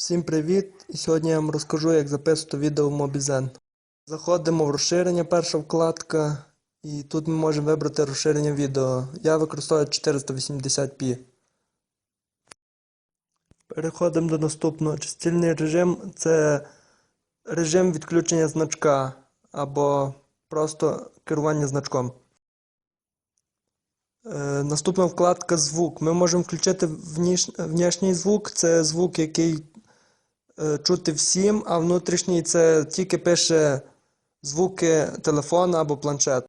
Всім привіт! І сьогодні я вам розкажу, як записувати відео в Mobizen. Заходимо в розширення, перша вкладка, і тут ми можемо вибрати розширення відео. Я використовую 480p. Переходимо до наступного. Частільний режим це режим відключення значка або просто керування значком. Е, Наступна вкладка звук. Ми можемо включити вніш... внешній звук, це звук, який чути всім, а внутрішній це тільки пише звуки телефона або планшет.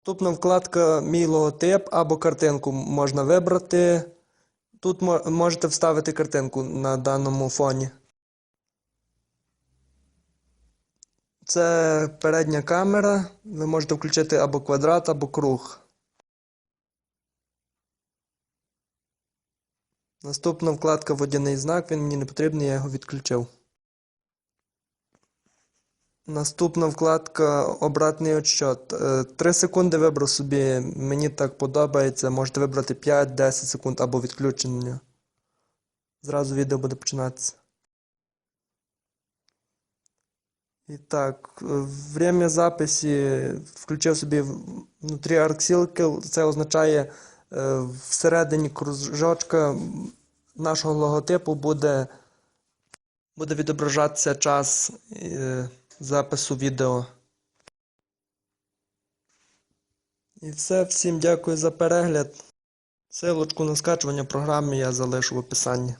Наступна вкладка Мій логотип або картинку можна вибрати. Тут можете вставити картинку на даному фоні. Це передня камера. Ви можете включити або квадрат, або круг. Наступна вкладка Водяний знак, він мені не потрібний, я його відключив. Наступна вкладка Обратний отсчет. 3 секунди вибрав собі, мені так подобається. Можете вибрати 5-10 секунд або відключення. Зразу відео буде починатися. І так, е, время записі включив собі внутрі арксілки, це означає е, всередині кружочка нашого логотипу буде, буде відображатися час е, запису відео. І все, всім дякую за перегляд. Силочку на скачування програми я залишу в описанні.